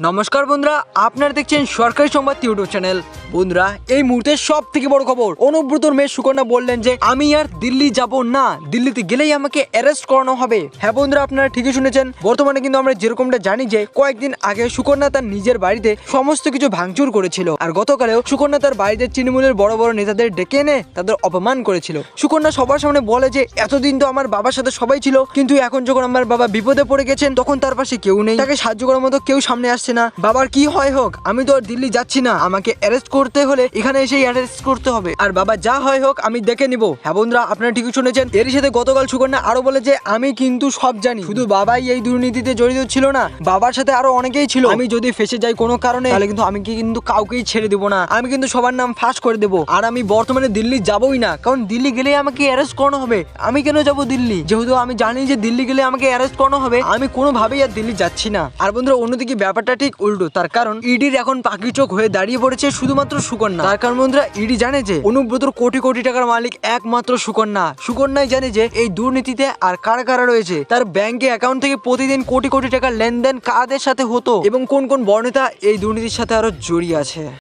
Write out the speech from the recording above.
নমস্কার বন্ধুরা, আপনারা দেখছেন সরকারি সংবাদ ইউটিউব চ্যানেল। বন্ধুরা, এই মুহূর্তে সব থেকে বড় খবর অনুব্রতর মেয়ে সুকন্যা বললেন যে, আমি আর দিল্লি যাব না। দিল্লিতে গেলেই আমাকে অ্যারেস্ট করানো হবে। হ্যাঁ বন্ধুরা, আপনারা ঠিকই শুনেছেন। বর্তমানে কিন্তু আমরা যেরকমটা জানি যে, কয়েকদিন আগে সুকন্যা তার নিজের বাড়িতে সমস্ত কিছু ভাঙচুর করেছিল। আর গতকালেও সুকন্যা তার বাড়িতে তৃণমূলের বড় বড় নেতাদের ডেকে এনে তাদের অপমান করেছিল। সুকন্যা সবার সামনে বলে যে, এতদিন তো আমার বাবার সাথে সবাই ছিল। কিন্তু এখন যখন আমার বাবা বিপদে পড়ে গেছেন, তখন তার পাশে কেউ নেই। তাকে সাহায্য করার মতো কেউ সামনে আসছে না। বাবার কি হয় হোক, আমি তো দিল্লি যাচ্ছি না। আমাকে অ্যারেস্ট করতে হলে এখানে এসেই অ্যারেস্ট করতে হবে। আর বাবা যা হয় হোক, আমি দেখে নিব। হ্যাঁ বন্ধুরা, আপনারা ঠিকই শুনেছেন। এরই সাথে গতকাল সুকন্যা আরও বলে যে, আমি কিন্তু সব জানি। শুধু বাবাই এই দুর্নীতিতে জড়িত ছিল না, বাবার সাথে আরও অনেকেই ছিল। আমি যদি ফেসে যাই কোনো কারণে, তাহলে কিন্তু আমি কিন্তু কাউকেই ছেড়ে দেবো না। আমি কিন্তু সবার নাম ফাঁস করে দেবো। আর আমি বর্তমানে দিল্লি যাবোই না, কারণ দিল্লি গেলে আমাকে অ্যারেস্ট করানো হবে। আমি কেন যাব দিল্লি? যেহেতু আমি জানি যে দিল্লি গেলে আমাকে অ্যারেস্ট করানো হবে, আমি কোনোভাবেই আর দিল্লি যাচ্ছি না। আর বন্ধুরা, অন্যদিকে ব্যাপারটা ঠিক উল্টো। তার কারণ, ইডির এখন পাখি চোখ হয়ে দাঁড়িয়ে পড়েছে শুধুমাত্র সুকন্যা। তার কারণ বন্ধুরা, ইডি জানে যে, অনুব্রতর কোটি কোটি টাকার মালিক একমাত্র সুকন্যা। সুকন্যাই জানে যে, এই দুর্নীতিতে আর কারা কারা রয়েছে, তার ব্যাংকে অ্যাকাউন্ট থেকে প্রতিদিন কোটি কোটি টাকার লেনদেন কাদের সাথে হতো, এবং কোন কোন বর্ণিতা এই দুর্নীতির সাথে আরও জড়িয়ে আছে।